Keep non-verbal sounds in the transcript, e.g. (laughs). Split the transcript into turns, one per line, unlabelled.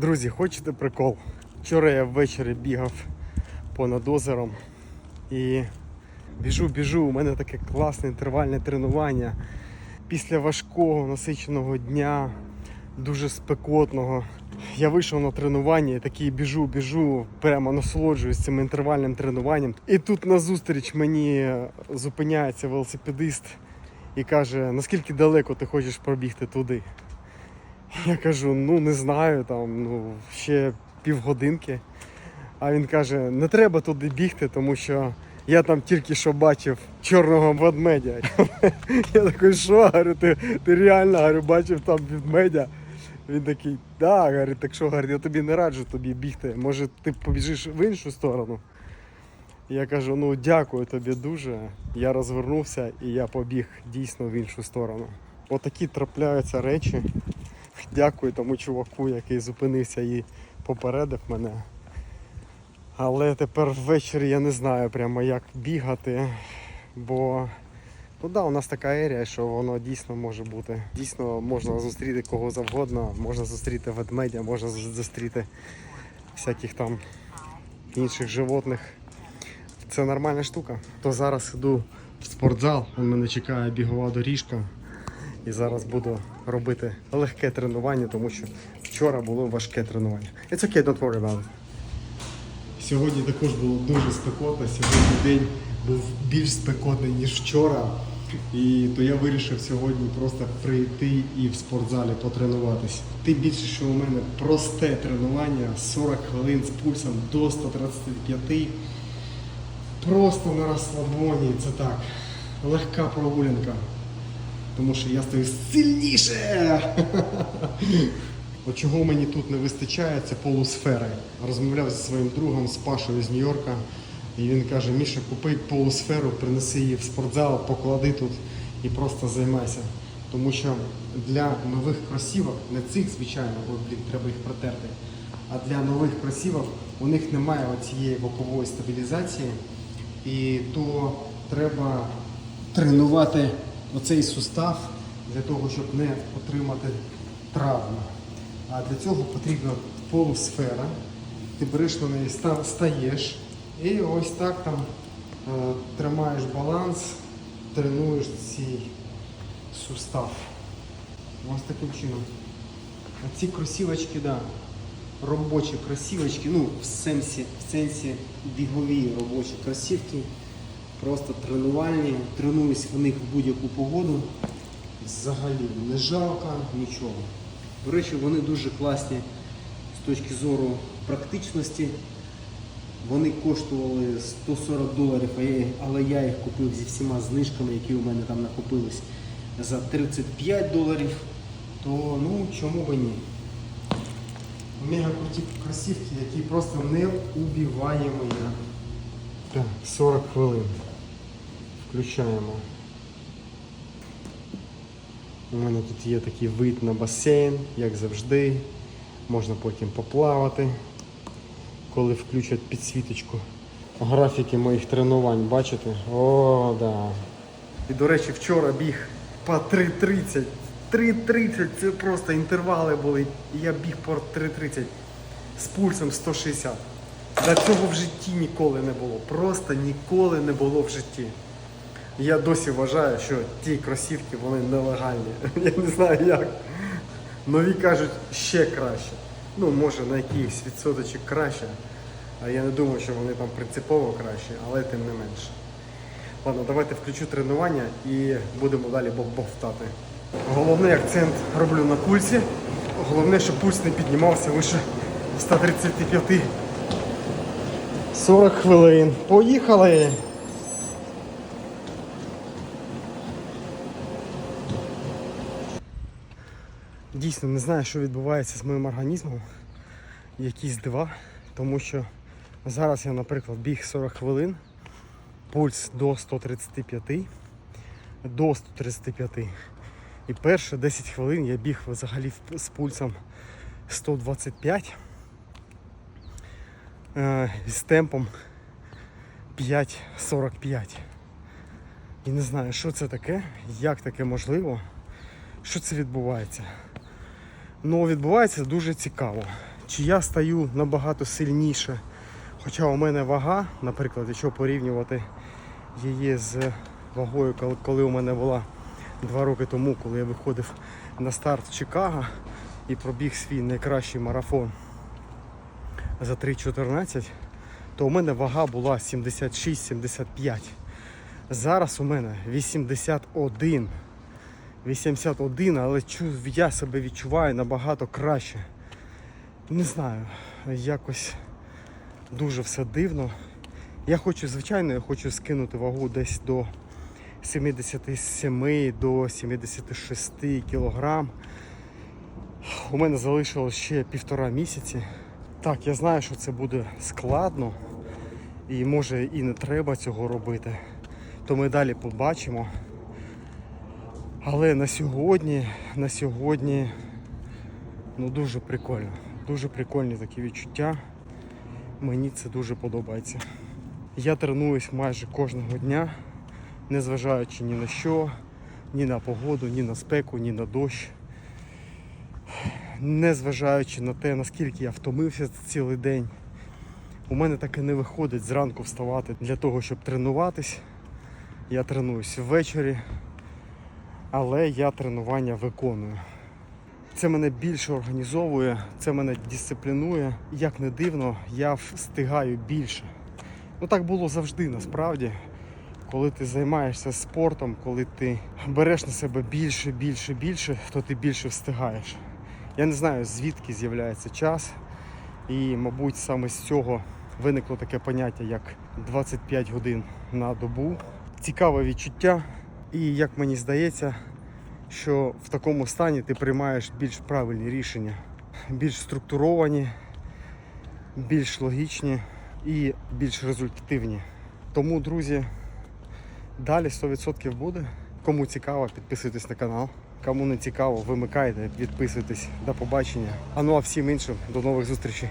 Друзі, хочете прикол? Вчора я ввечері бігав понад озером і біжу, біжу. У мене таке класне інтервальне тренування. Після важкого насиченого дня, дуже спекотного. Я вийшов на тренування і такий біжу, біжу, прямо насолоджуюсь цим інтервальним тренуванням. І тут назустріч мені зупиняється велосипедист і каже, наскільки далеко ти хочеш пробігти туди. Я кажу, ну не знаю, там ну ще півгодинки. А він каже, не треба туди бігти, тому що я там тільки що бачив чорного ведмедя. (laughs) Я такий, що? Говорю, ти, ти реально говорю, бачив там ведмедя. Він такий, да, говорить, так що говорить, я тобі не раджу тобі бігти. Може ти побіжиш в іншу сторону. Я кажу, ну дякую тобі дуже. Я розвернувся і я побіг дійсно в іншу сторону. Отакі трапляються речі. Дякую тому чуваку, який зупинився і попередив мене. Але тепер ввечері я не знаю прямо як бігати, бо ну да, у нас така ерія, що воно дійсно може бути. Дійсно можна зустріти кого завгодно, можна зустріти ведмедя, можна зустріти всяких там інших животних. Це нормальна штука. То зараз іду в спортзал, у мене чекає бігова доріжка. І зараз буду робити легке тренування, тому що вчора було важке тренування. It's okay, don't worry about it. Сьогодні також було дуже спекотно. Сьогодні день був більш спекотний, ніж вчора. І то я вирішив сьогодні просто прийти і в спортзалі потренуватись. Тим більше, що у мене просте тренування 40 хвилин з пульсом до 135. Просто на розслабоні. Це так. Легка прогулянка. Тому що я стою сильніше. От чого мені тут не вистачає, це полусфери. Розмовляв зі своїм другом з Пашою з Нью-Йорка. І він каже, Міша, купи полусферу, принеси її в спортзал, поклади тут і просто займайся. Тому що для нових кросівок, не цих, звичайно, бо треба їх протерти, а для нових кросівок у них немає цієї бокової стабілізації. І то треба тренувати оцей сустав для того, щоб не отримати травму. А для цього потрібна полусфера. Ти береш на неї, ста- стаєш і ось так там е, тримаєш баланс, тренуєш цей сустав. Ось таким чином. А ці кросівочки, да, робочі кросівочки, ну в сенсі, в сенсі бігові робочі кросівки. Просто тренувальні, тренуюсь в них в будь-яку погоду. Взагалі не жалко нічого. До речі, вони дуже класні з точки зору практичності. Вони коштували 140 доларів, але я їх купив зі всіма знижками, які у мене там накопились за 35 доларів. То ну чому би ні? Мега круті кросівки, які просто не убиваємо. Так, 40 хвилин. Включаємо. У мене тут є такий вид на басейн, як завжди. Можна потім поплавати, коли включать підсвіточку. Графіки моїх тренувань, бачите? О, да. І до речі, вчора біг по 3.30. 3.30 це просто інтервали були. І я біг по 3.30 з пульсом 160. До цього в житті ніколи не було. Просто ніколи не було в житті. Я досі вважаю, що ті кросівки вони нелегальні. (laughs) Я не знаю як. Нові кажуть ще краще. Ну, може на якийсь відсоточок краще. А я не думаю, що вони там принципово краще, але тим не менше. Ладно, давайте включу тренування і будемо далі бов- бовтати. Головний акцент роблю на пульсі. Головне, щоб пульс не піднімався вище 135. 40 хвилин. Поїхали! Дійсно не знаю, що відбувається з моїм організмом. Якісь дива, тому що зараз я, наприклад, біг 40 хвилин, пульс до 135, до 135. І перші 10 хвилин я біг взагалі з пульсом 125 е, з темпом 5.45. І не знаю, що це таке, як таке можливо, що це відбувається. Ну, відбувається дуже цікаво. чи я стаю набагато сильніше. Хоча у мене вага, наприклад, якщо порівнювати її з вагою, коли- у мене була два роки тому, коли я виходив на старт в Чикаго і пробіг свій найкращий марафон за 3.14, то у мене вага була 76-75. Зараз у мене 81. 81, але я себе відчуваю набагато краще. Не знаю, якось дуже все дивно. Я хочу, звичайно, я хочу скинути вагу десь до 77 до 76 кілограм. У мене залишилось ще півтора місяці. Так, я знаю, що це буде складно і може і не треба цього робити. То ми далі побачимо. Але на сьогодні, на сьогодні ну дуже прикольно. Дуже прикольні такі відчуття. Мені це дуже подобається. Я тренуюсь майже кожного дня, незважаючи ні на що, ні на погоду, ні на спеку, ні на дощ. Незважаючи на те, наскільки я втомився цілий день. У мене так і не виходить зранку вставати для того, щоб тренуватись. Я тренуюсь ввечері, але я тренування виконую. Це мене більше організовує, це мене дисциплінує. Як не дивно, я встигаю більше. Ну так було завжди насправді. Коли ти займаєшся спортом, коли ти береш на себе більше, більше, більше, то ти більше встигаєш. Я не знаю, звідки з'являється час. І, мабуть, саме з цього виникло таке поняття, як 25 годин на добу. Цікаве відчуття. І як мені здається, що в такому стані ти приймаєш більш правильні рішення, більш структуровані, більш логічні і більш результативні. Тому, друзі, далі 100% буде. Кому цікаво, підписуйтесь на канал. Кому не цікаво, вимикайте, підписуйтесь. До побачення. А ну а всім іншим до нових зустрічей.